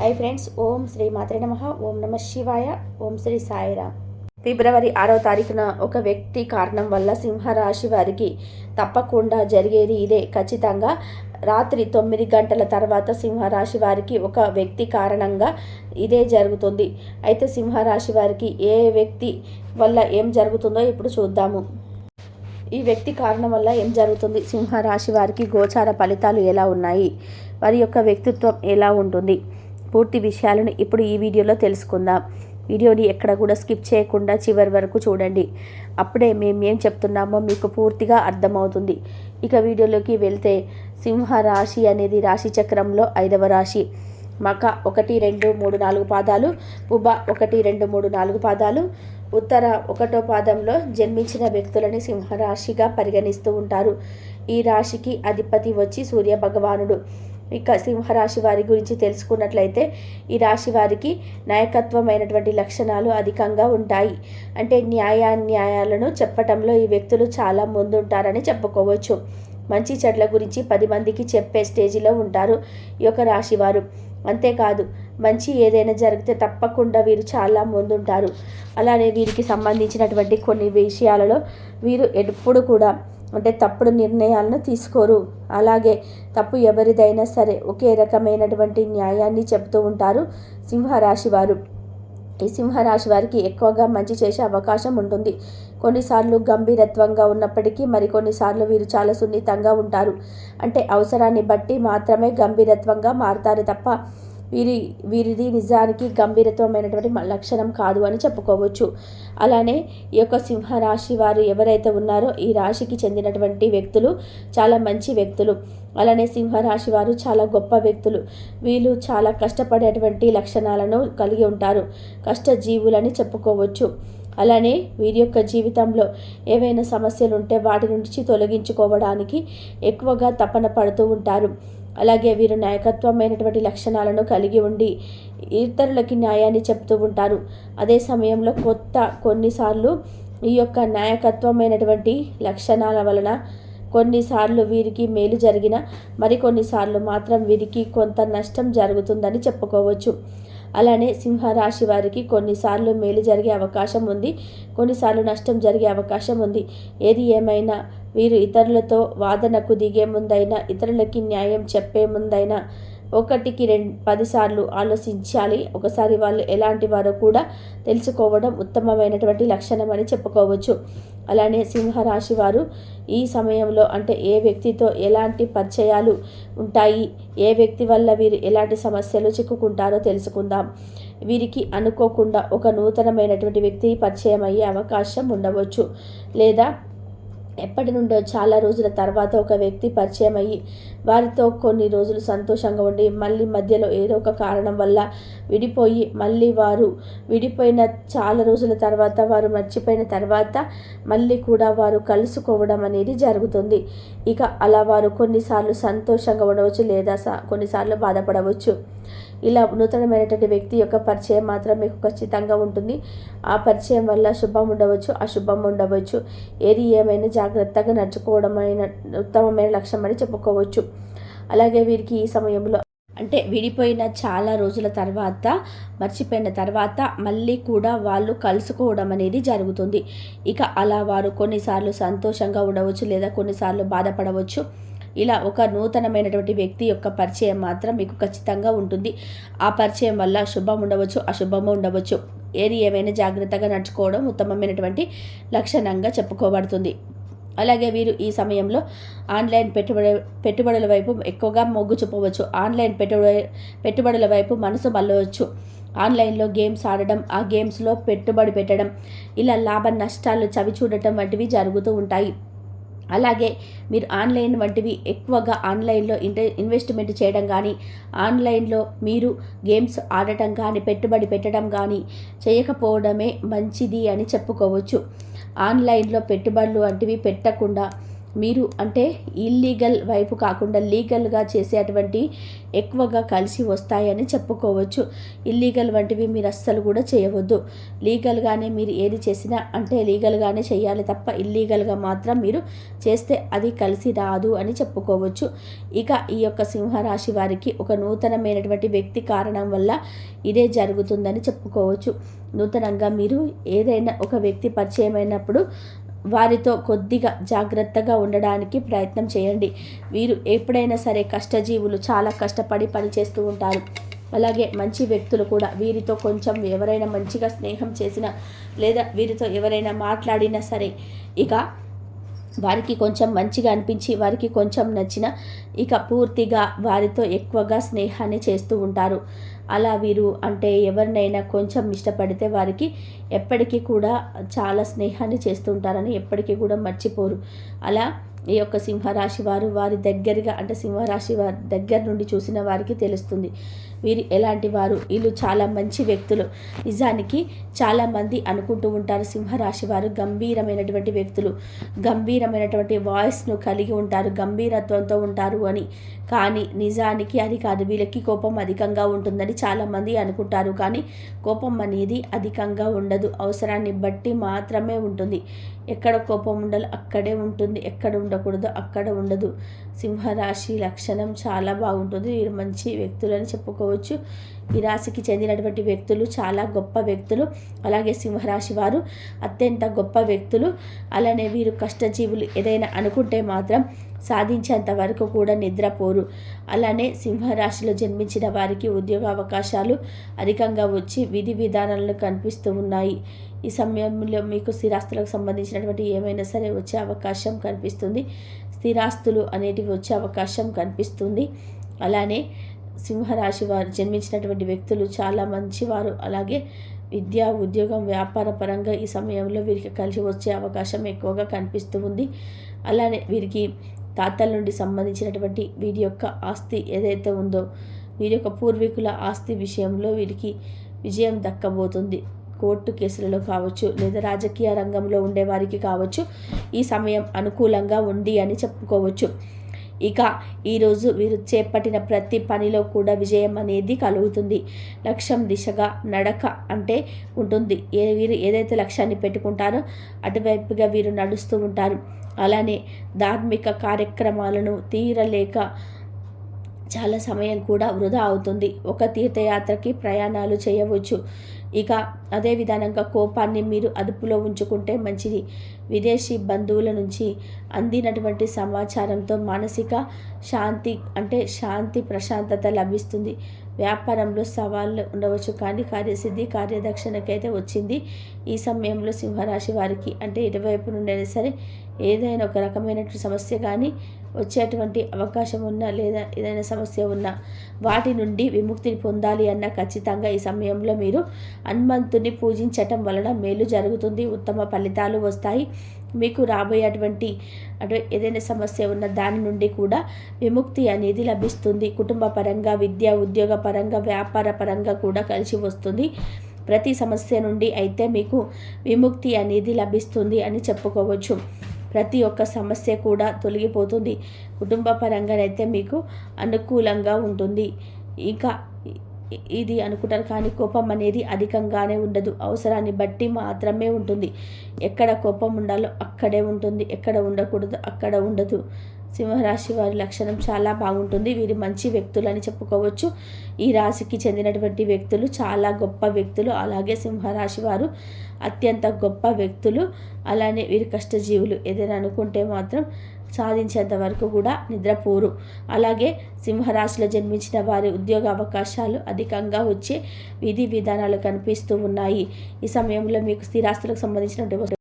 Hi friends ఓం శ్రీ మాత్రే నమ. ఓం నమ శివాయ ఓం శ్రీ సాయిరామ్. ఫిబ్రవరి ఆరో తారీఖున ఒక వ్యక్తి కారణం వల్ల సింహరాశి వారికి తప్పకుండా జరిగేది ఇదే. ఖచ్చితంగా రాత్రి తొమ్మిది గంటల తర్వాత సింహరాశి వారికి ఒక వ్యక్తి కారణంగా ఇదే జరుగుతుంది. అయితే సింహరాశి వారికి ఏ వ్యక్తి వల్ల ఏం జరుగుతుందో ఇప్పుడు చూద్దాము. ఈ వ్యక్తి కారణం వల్ల ఏం జరుగుతుంది? సింహరాశి వారికి గోచార ఫలితాలు ఎలా ఉన్నాయి? వారి యొక్క వ్యక్తిత్వం ఎలా ఉంటుంది? పూర్తి విషయాలను ఇప్పుడు ఈ వీడియోలో తెలుసుకుందాం. వీడియోని ఎక్కడ కూడా స్కిప్ చేయకుండా చివరి వరకు చూడండి. అప్పుడే మేము ఏం చెప్తున్నామో మీకు పూర్తిగా అర్థమవుతుంది. ఇక వీడియోలోకి వెళ్తే సింహ రాశి అనేది రాశి చక్రంలో ఐదవ రాశి. మక ఒకటి రెండు మూడు నాలుగు పాదాలు పుబ ఒకటి రెండు మూడు నాలుగు పాదాలు. ఉత్తర ఒకటో పాదంలో జన్మించిన వ్యక్తులని సింహరాశిగా పరిగణిస్తూ ఉంటారు. ఈ రాశికి అధిపతి వచ్చి సూర్య భగవానుడు. ఇక సింహరాశి వారి గురించి తెలుసుకున్నట్లయితే ఈ రాశి వారికి నాయకత్వమైనటువంటి లక్షణాలు అధికంగా ఉంటాయి. అంటే న్యాయాన్యాయాలను చెప్పటంలో ఈ వ్యక్తులు చాలా ముందుంటారని చెప్పుకోవచ్చు. మంచి చెడ్ల గురించి పది మందికి చెప్పే స్టేజిలో ఉంటారు ఈ యొక్క రాశివారు అంతేకాదు మంచి ఏదైనా జరిగితే తప్పకుండా వీరు చాలా ముందుంటారు. అలానే వీరికి సంబంధించినటువంటి కొన్ని విషయాలలో వీరు ఎప్పుడు కూడా అంటే తప్పుడు నిర్ణయాలను తీసుకోరు. అలాగే తప్పు ఎవరిదైనా సరే ఒకే రకమైనటువంటి న్యాయాన్ని చెబుతూ ఉంటారు సింహరాశి వారు ఈ సింహరాశి వారికి ఎక్కువగా మంచి చేసే అవకాశం ఉంటుంది. కొన్నిసార్లు గంభీరత్వంగా ఉన్నప్పటికీ మరికొన్నిసార్లు వీరు చాలా సున్నితంగా ఉంటారు. అంటే అవసరాన్ని బట్టి మాత్రమే గంభీరత్వంగా మారుతారు తప్ప వీరి వీరిది నిజానికి గంభీరత్వమైనటువంటి లక్షణం కాదు అని చెప్పుకోవచ్చు. అలానే ఈ యొక్క సింహరాశి వారు ఎవరైతే ఉన్నారో ఈ రాశికి చెందినటువంటి వ్యక్తులు చాలా మంచి వ్యక్తులు. అలానే సింహరాశి వారు చాలా గొప్ప వ్యక్తులు. వీళ్ళు చాలా కష్టపడేటువంటి లక్షణాలను కలిగి ఉంటారు. కష్టజీవులని చెప్పుకోవచ్చు. అలానే వీరి యొక్క జీవితంలో ఏవైనా సమస్యలు ఉంటే వాటి నుంచి తొలగించుకోవడానికి ఎక్కువగా తపన పడుతూ ఉంటారు. అలాగే వీరు నాయకత్వమైనటువంటి లక్షణాలను కలిగి ఉండి ఇతరులకి న్యాయాన్ని చెప్తూ ఉంటారు. అదే సమయంలో కొత్త కొన్నిసార్లు ఈ యొక్క నాయకత్వమైనటువంటి లక్షణాల వలన కొన్నిసార్లు వీరికి మేలు జరిగిన మరికొన్నిసార్లు మాత్రం వీరికి కొంత నష్టం జరుగుతుందని చెప్పుకోవచ్చు. అలానే సింహరాశి వారికి కొన్నిసార్లు మేలు జరిగే అవకాశం ఉంది. కొన్నిసార్లు నష్టం జరిగే అవకాశం ఉంది. ఏది ఏమైనా వీరు ఇతరులతో వాదనకు దిగే ముందైనా ఇతరులకి న్యాయం చెప్పే ముందైనా ఒకటికి రెండు పదిసార్లు ఆలోచించాలి. ఒకసారి వాళ్ళు ఎలాంటి వారో కూడా తెలుసుకోవడం ఉత్తమమైనటువంటి లక్షణం అని చెప్పుకోవచ్చు. అలానే సింహరాశి వారు ఈ సమయంలో అంటే ఏ వ్యక్తితో ఎలాంటి పరిచయాలు ఉంటాయి ఏ వ్యక్తి వల్ల వీరు ఎలాంటి సమస్యలు చిక్కుకుంటారో తెలుసుకుందాం. వీరికి అనుకోకుండా ఒక నూతనమైనటువంటి వ్యక్తి పరిచయం అయ్యే అవకాశం ఉండవచ్చు. లేదా ఎప్పటి నుండో చాలా రోజుల తర్వాత ఒక వ్యక్తి పరిచయం అయ్యి వారితో కొన్ని రోజులు సంతోషంగా ఉండి మళ్ళీ మధ్యలో ఏదో ఒక కారణం వల్ల విడిపోయి మళ్ళీ వారు విడిపోయిన చాలా రోజుల తర్వాత వారు మర్చిపోయిన తర్వాత మళ్ళీ కూడా వారు కలుసుకోవడం అనేది జరుగుతుంది. ఇక అలా వారు కొన్నిసార్లు సంతోషంగా ఉండవచ్చు లేదా కొన్నిసార్లు బాధపడవచ్చు. ఇలా నూతనమైనటువంటి వ్యక్తి యొక్క పరిచయం మాత్రం మీకు ఖచ్చితంగా ఉంటుంది. ఆ పరిచయం వల్ల శుభం ఉండవచ్చు అశుభం ఉండవచ్చు. ఏది ఏమైనా జాగ్రత్తగా నడుచుకోవడమైన ఉత్తమమైన లక్ష్యం అని చెప్పుకోవచ్చు. అలాగే వీరికి ఈ సమయంలో అంటే విడిపోయిన చాలా రోజుల తర్వాత మర్చిపోయిన తర్వాత మళ్ళీ కూడా వాళ్ళు కలుసుకోవడం అనేది జరుగుతుంది. ఇక అలా వారు కొన్నిసార్లు సంతోషంగా ఉండవచ్చు లేదా కొన్నిసార్లు బాధపడవచ్చు. ఇలా ఒక నూతనమైనటువంటి వ్యక్తి యొక్క పరిచయం మాత్రం మీకు ఖచ్చితంగా ఉంటుంది. ఆ పరిచయం వల్ల శుభం ఉండవచ్చు అశుభము ఉండవచ్చు. ఏది ఏమైనా జాగ్రత్తగా నడుచుకోవడం ఉత్తమమైనటువంటి లక్షణంగా చెప్పుకోబడుతుంది. అలాగే వీరు ఈ సమయంలో ఆన్లైన్ పెట్టుబడి పెట్టుబడుల వైపు ఎక్కువగా మొగ్గు చూపవచ్చు. ఆన్లైన్ పెట్టుబడి పెట్టుబడుల వైపు మనసు మళ్ళవచ్చు. ఆన్లైన్లో గేమ్స్ ఆడడం ఆ గేమ్స్లో పెట్టుబడి పెట్టడం ఇలా లాభ నష్టాలు చవి చూడటం వంటివి జరుగుతూ ఉంటాయి. అలాగే మీరు ఆన్లైన్ వంటివి ఎక్కువగా ఆన్లైన్లో ఇంట ఇన్వెస్ట్మెంట్ చేయడం కానీ ఆన్లైన్లో మీరు గేమ్స్ ఆడటం కానీ పెట్టుబడి పెట్టడం కానీ చేయకపోవడమే మంచిది అని చెప్పుకోవచ్చు. ఆన్లైన్లో పెట్టుబడులు వంటివి పెట్టకుండా మీరు అంటే ఇల్లీగల్ వైపు కాకుండా లీగల్గా చేసేటువంటి ఎక్కువగా కలిసి వస్తాయని చెప్పుకోవచ్చు. ఇల్లీగల్ వంటివి మీరు అస్సలు కూడా చేయవద్దు. లీగల్గానే మీరు ఏది చేసినా అంటే లీగల్గానే చేయాలి తప్ప ఇల్లీగల్గా మాత్రం మీరు చేస్తే అది కలిసి రాదు అని చెప్పుకోవచ్చు. ఇక ఈ యొక్క సింహరాశి వారికి ఒక నూతనమైనటువంటి వ్యక్తి కారణం వల్ల ఇదే జరుగుతుందని చెప్పుకోవచ్చు. నూతనంగా మీరు ఏదైనా ఒక వ్యక్తి పరిచయమైనప్పుడు వారితో కొద్దిగా జాగ్రత్తగా ఉండడానికి ప్రయత్నం చేయండి. వీరు ఎప్పుడైనా సరే కష్టజీవులు చాలా కష్టపడి పనిచేస్తూ ఉంటారు. అలాగే మంచి వ్యక్తులు కూడా వీరితో కొంచెం ఎవరైనా మంచిగా స్నేహం చేసినా లేదా వీరితో ఎవరైనా మాట్లాడినా సరే ఇక వారికి కొంచెం మంచిగా అనిపించి వారికి కొంచెం నచ్చిన ఇక పూర్తిగా వారితో ఎక్కువగా స్నేహాన్ని చేస్తూ ఉంటారు. అలా వీరు అంటే ఎవరినైనా కొంచెం ఇష్టపడితే వారికి ఎప్పటికీ కూడా చాలా స్నేహాన్ని చేస్తూ ఉంటారని ఎప్పటికీ కూడా మర్చిపోరు. అలా ఈ యొక్క సింహరాశి వారు వారి దగ్గరగా అంటే సింహరాశి వారి దగ్గర నుండి చూసిన వారికి తెలుస్తుంది. వీరు ఎలాంటి వారు? వీళ్ళు చాలా మంచి వ్యక్తులు. నిజానికి చాలామంది అనుకుంటూ ఉంటారు సింహరాశి వారు గంభీరమైనటువంటి వ్యక్తులు. గంభీరమైనటువంటి వాయిస్ను కలిగి ఉంటారు గంభీరత్వంతో ఉంటారు అని. కానీ నిజానికి అది కాదు. వీళ్ళకి కోపం అధికంగా ఉంటుందని చాలామంది అనుకుంటారు. కానీ కోపం అనేది అధికంగా ఉండదు. అవసరాన్ని బట్టి మాత్రమే ఉంటుంది. ఎక్కడ కోపం ఉండాలో అక్కడే ఉంటుంది. ఎక్కడ ఉండకూడదు అక్కడ ఉండదు. సింహరాశి లక్షణం చాలా బాగుంటుంది. వీరు మంచి వ్యక్తులని చెప్పుకోవచ్చు. ఈ రాశికి చెందినటువంటి వ్యక్తులు చాలా గొప్ప వ్యక్తులు. అలాగే సింహరాశి వారు అత్యంత గొప్ప వ్యక్తులు. అలానే వీరు కష్టజీవులు ఏదైనా అనుకుంటే మాత్రం సాధించేంత వరకు కూడా నిద్రపోరు. అలానే సింహరాశిలో జన్మించిన వారికి ఉద్యోగ అవకాశాలు అధికంగా వచ్చి విధి విధానాలను కనిపిస్తూ ఉన్నాయి. ఈ సమయంలో మీకు స్థిరాస్తులకు సంబంధించినటువంటి ఏమైనా సరే వచ్చే అవకాశం కనిపిస్తుంది. స్థిరాస్తులు అనేటివి వచ్చే అవకాశం కనిపిస్తుంది. అలానే సింహరాశి వారు జన్మించినటువంటి వ్యక్తులు చాలా మంచివారు. అలాగే విద్య ఉద్యోగం వ్యాపార పరంగా ఈ సమయంలో వీరికి కలిసి వచ్చే అవకాశం ఎక్కువగా కనిపిస్తూ ఉంది. అలానే వీరికి తాతల నుండి సంబంధించినటువంటి వీరి యొక్క ఆస్తి ఏదైతే ఉందో వీరి యొక్క పూర్వీకుల ఆస్తి విషయంలో వీరికి విజయం దక్కబోతుంది. కోర్టు కేసులలో కావచ్చు లేదా రాజకీయ రంగంలో ఉండేవారికి కావచ్చు ఈ సమయం అనుకూలంగా ఉంది అని చెప్పుకోవచ్చు. ఇక ఈరోజు వీరు చేపట్టిన ప్రతి పనిలో కూడా విజయం అనేది కలుగుతుంది. లక్ష్యం దిశగా నడక అంటే ఉంటుంది. ఏ వీరు ఏదైతే లక్ష్యాన్ని పెట్టుకుంటారో అటువైపుగా వీరు నడుస్తూ ఉంటారు. అలానే ధార్మిక కార్యక్రమాలను తీరలేక చాలా సమయం కూడా వృధా అవుతుంది. ఒక తీర్థయాత్రకి ప్రయాణాలు చేయవచ్చు. ఇక అదే విధానంగా కోపాన్ని మీరు అదుపులో ఉంచుకుంటే మంచిది. విదేశీ బంధువుల నుంచి అందినటువంటి సమాచారంతో మానసిక శాంతి అంటే శాంతి ప్రశాంతత లభిస్తుంది. వ్యాపారంలో సవాళ్ళు ఉండవచ్చు కానీ కార్యసిద్ధి కార్యదక్షిణకైతే వచ్చింది. ఈ సమయంలో సింహరాశి వారికి అంటే ఇటువైపు నుండైనా సరే ఏదైనా ఒక రకమైనటువంటి సమస్య కానీ వచ్చేటువంటి అవకాశం ఉన్నా లేదా ఏదైనా సమస్య ఉన్నా వాటి నుండి విముక్తిని పొందాలి అన్న ఖచ్చితంగా ఈ సమయంలో మీరు హనుమంతుని పూజించటం వలన మేలు జరుగుతుంది ఉత్తమ ఫలితాలు వస్తాయి. మీకు రాబోయేటువంటి అంటే ఏదైనా సమస్య ఉన్న దాని నుండి కూడా విముక్తి అనేది లభిస్తుంది. కుటుంబ పరంగా విద్య ఉద్యోగ పరంగా వ్యాపార పరంగా కూడా కలిసి వస్తుంది. ప్రతి సమస్య నుండి అయితే మీకు విముక్తి అనేది లభిస్తుంది అని చెప్పుకోవచ్చు. ప్రతి ఒక్క సమస్య కూడా తొలగిపోతుంది. కుటుంబ పరంగానైతే మీకు అనుకూలంగా ఉంటుంది. ఇంకా ఇది అనుకుంటారు కానీ కోపం అనేది అధికంగానే ఉండదు. అవసరాన్ని బట్టి మాత్రమే ఉంటుంది. ఎక్కడ కోపం ఉండాలో అక్కడే ఉంటుంది. ఎక్కడ ఉండకూడదు అక్కడ ఉండదు. సింహరాశి వారి లక్షణం చాలా బాగుంటుంది. వీరి మంచి వ్యక్తులు అని చెప్పుకోవచ్చు. ఈ రాశికి చెందినటువంటి వ్యక్తులు చాలా గొప్ప వ్యక్తులు. అలాగే సింహరాశి వారు అత్యంత గొప్ప వ్యక్తులు. అలానే వీరి కష్టజీవులు. ఏదైనా అనుకుంటే మాత్రం సాధించేంత వరకు కూడా నిద్రపోరు. అలాగే సింహరాశిలో జన్మించిన వారి ఉద్యోగ అవకాశాలు అధికంగా వచ్చే విధి విధానాలు కనిపిస్తూ ఉన్నాయి. ఈ సమయంలో మీకు స్థిరాస్తులకు సంబంధించినటువంటి